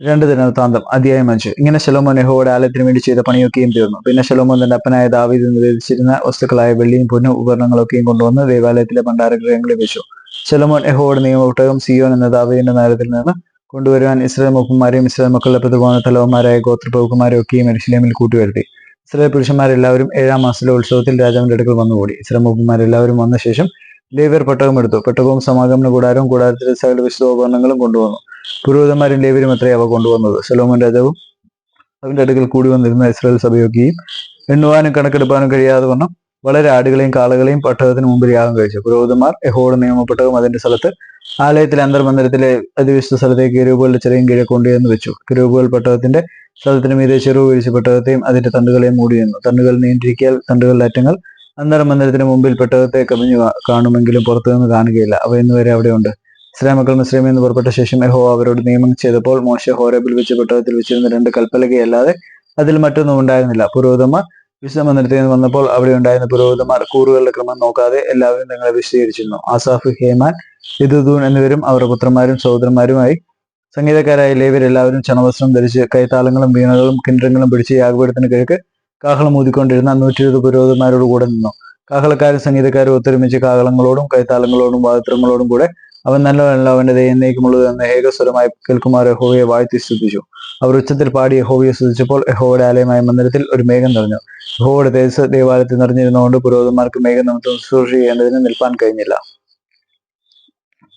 രണ്ട് ദിനവൃത്താന്തം അധ്യായം അഞ്ച് ഇങ്ങനെ ശലോമോൻ യഹോയുടെ ആലയത്തിന് വേണ്ടി ചെയ്ത പണിയൊക്കെയും തീർന്നു. പിന്നെ ശലോമോൻ തന്റെ അപ്പനായ ദാവീദ് നിവേദിച്ചിരുന്ന വസ്തുക്കളായ വെള്ളിയും പൊന്നും ഉപകരണങ്ങളൊക്കെയും കൊണ്ടുവന്ന് ദേവാലയത്തിലെ ഭണ്ഡാരഗ്രഹങ്ങളിൽ വെച്ചു. ശലോമോൻ നിയമ നിയമപുട്ടകം സിയോൻ എന്ന ദാവീദിന്റെ നഗരത്തിൽ നിന്ന് കൊണ്ടുവരുവാൻ ഇസ്രായേൽ മുഖന്മാരെയും ഇസ്രായേൽ മക്കളുടെ പ്രതിഭവന തലവന്മാരായ ഗോത്രപ്രഭുക്കന്മാരെ ഒക്കെയും എരുശലേമിൽ കൂട്ടിവരുത്തി. ഇസ്രായേൽ പുരുഷന്മാരെല്ലാവരും ഏഴാം മാസത്തിലെ ഉത്സവത്തിൽ രാജാവിന്റെ അടുക്കൽ വന്നുകൂടി. ഇസ്രായേൽ മുഖന്മാരെല്ലാവരും വന്ന ശേഷം ലേവ്യർ പെട്ടകം എടുത്തു പെട്ടകവും സമാഗമന കൂടാരവും കൂടാരത്തിലെ സകല വിശുദ്ധോപകരണങ്ങളും കൊണ്ടുവന്നു. പുരോഹിതന്മാരും ലേവരും അത്രേ അവ കൊണ്ടുവന്നത്. സലോമൻ രാജാവും അവന്റെ അടുക്കൽ കൂടി വന്നിരുന്ന ഇസ്രായേൽ സഭയൊക്കെയും എണ്ണുവാനും കണക്കെടുപ്പാനും കഴിയാതെ വണ്ണം വളരെ ആടുകളെയും കാളകളെയും പട്ടകത്തിന് മുമ്പിൽ യാഗം കഴിച്ചു. പുരോഹിതന്മാർ എഹോട് നിയമപ്പെട്ടവും അതിന്റെ സ്ഥലത്ത് ആലയത്തിലെ അന്തർമന്ദിരത്തിലെ അതിവിശുദ്ധ സ്ഥലത്തേക്ക് കിരൂപുകളുടെ ചെറിയും കീഴെ കൊണ്ടുവന്ന് വെച്ചു. കിരൂപുകൾ പട്ടകത്തിന്റെ സ്ഥലത്തിന് മീതെ ചെറു വീഴ്ച പട്ടകത്തെയും അതിന്റെ തണ്ടുകളെയും മൂടി നിന്നു. തണ്ടുകൾ നീണ്ടിരിക്കിയാൽ തണ്ടുകളുടെ അറ്റങ്ങൾ അന്തർമന്ദിരത്തിന് മുമ്പിൽ പെട്ടകത്തെ കവിഞ്ഞു കാണുമെങ്കിലും പുറത്തുനിന്ന് കാണുകയില്ല. അവ ഇന്നുവരെ അവിടെയുണ്ട്. ഇസ്രായേൽ മക്കൾ മിശ്രമിൽ നിന്ന് പുറപ്പെട്ട ശേഷം യഹോ അവരോട് നിയമം ചെയ്തപ്പോൾ മോശ ഹോരബിൽ വെച്ച് പെട്ടകത്തിൽ വെച്ചിരുന്ന രണ്ട് കൽപ്പലകയല്ലാതെ അതിൽ മറ്റൊന്നും ഉണ്ടായിരുന്നില്ല. പുരോഹിതന്മാർ വിശുദ്ധ മന്ദിരത്തിൽ നിന്ന് വന്നപ്പോൾ അവിടെ ഉണ്ടായിരുന്ന പുരോഹിതന്മാർ കൂറുകളുടെ ക്രമം നോക്കാതെ എല്ലാവരും തങ്ങളെ വിശദീകരിച്ചിരുന്നു. ആസാഫ് ഹേമാൻ യദുദൂൻ എന്നിവരും അവരുടെ പുത്രന്മാരും സഹോദരന്മാരുമായി സംഗീതക്കാരായ ലേവരെല്ലാവരും ചണവസ്ത്രം ധരിച്ച് കൈത്താളങ്ങളും വീണകളും കിണ്ടങ്ങളും പിടിച്ച് യാഗപീഠത്തിന് കിഴക്ക് കാഹളം ഊതിക്കൊണ്ടിരുന്ന നൂറ്റി ഇരുപത് പുരോഹിതന്മാരോട് കൂടെ നിന്നു. കാഹളക്കാരും സംഗീതക്കാരും ഒത്തൊരുമിച്ച് കാഹളങ്ങളോടും കൈത്താളങ്ങളോടും വാദത്രങ്ങളോടും കൂടെ അവൻ നല്ലവനല്ല അവന്റെ ദൈന്നേക്കുമുള്ളത് എന്ന് ഏകസ്വരമായി കേൾക്കുമാർ യഹോവയെ വാഴ്ത്തി സ്തുതിച്ചു. അവർ ഉച്ചത്തിൽ പാടി യഹോവയെ സ്തുതിച്ചപ്പോൾ യഹോയുടെ ആലയമായ മന്ദിരത്തിൽ ഒരു മേഘം നിറഞ്ഞു. യഹോയുടെ തേജസ് ദേവാലയത്തിൽ നിറഞ്ഞിരുന്നുകൊണ്ട് പുരോഹിതന്മാർക്ക് മേഘം നിമിത്തം ശുശ്രൂഷ ചെയ്യേണ്ടതിന് നിൽപ്പാൻ കഴിഞ്ഞില്ല.